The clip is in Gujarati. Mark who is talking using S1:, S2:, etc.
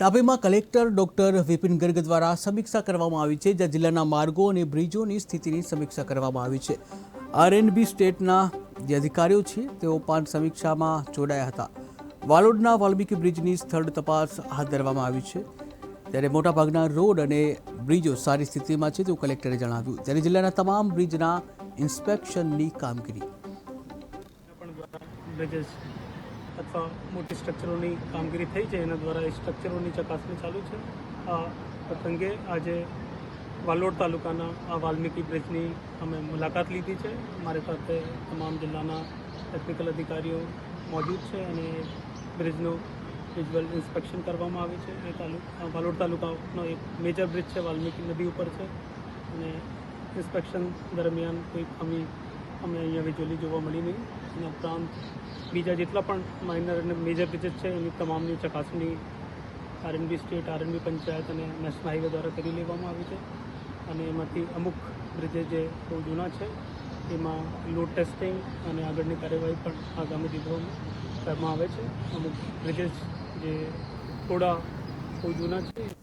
S1: તાપીમાં કલેક્ટર ડોક્ટર વિપિન ગર્ગ દ્વારા સમીક્ષા કરવામાં આવી છે, જ્યાં જિલ્લાના માર્ગો અને બ્રિજોની સ્થિતિની સમીક્ષા કરવામાં આવી છે. આરએનબી સ્ટેટના જે અધિકારીઓ છે, તેઓ પણ સમીક્ષામાં જોડાયા હતા. વાલોડના વાલ્મીકી બ્રિજની સ્થળ તપાસ હાથ ધરવામાં આવી છે. ત્યારે મોટાભાગના રોડ અને બ્રિજો સારી સ્થિતિમાં છે તેવું કલેક્ટરે જણાવ્યું. ત્યારે જિલ્લાના તમામ બ્રિજના ઇન્સ્પેક્શનની કામગીરી.
S2: અથવા મોટી સ્ટ્રક્ચરોની કામગીરી થઈ છે, એના દ્વારા એ સ્ટ્રક્ચરોની ચકાસણી ચાલુ છે. આ પ્રસંગે આજે વાલોડ તાલુકાના આ વાલ્મીકી બ્રિજની અમે મુલાકાત લીધી છે. મારી સાથે તમામ જિલ્લાના ટેકનિકલ અધિકારીઓ મોજૂદ છે અને બ્રિજનું વિઝ્યુઅલ ઇન્સ્પેક્શન કરવામાં આવે છે. એ તાલુકા વાલોડ તાલુકાનો એક મેજર બ્રિજ છે, વાલ્મીકી નદી ઉપર છે. અને ઇન્સ્પેક્શન દરમિયાન કોઈ ખામી અમે અહીંયા વિજોલી જોવા મળી નહીં. એના ઉપરાંત બીજા જેટલા પણ માઇનર અને મેજર બ્રિજેસ છે, એની તમામની ચકાસણી આરએનબી સ્ટેટ આરએનબી પંચાયત અને નેશનલ હાઈવે દ્વારા કરી લેવામાં આવી છે. અને એમાંથી અમુક બ્રિજે જે બહુ જૂના છે, એમાં લોડ ટેસ્ટિંગ અને આગળની કાર્યવાહી પણ આગામી દિવસોમાં કરવામાં આવે છે. અમુક બ્રિજેસ જે થોડા બહુ જૂના છે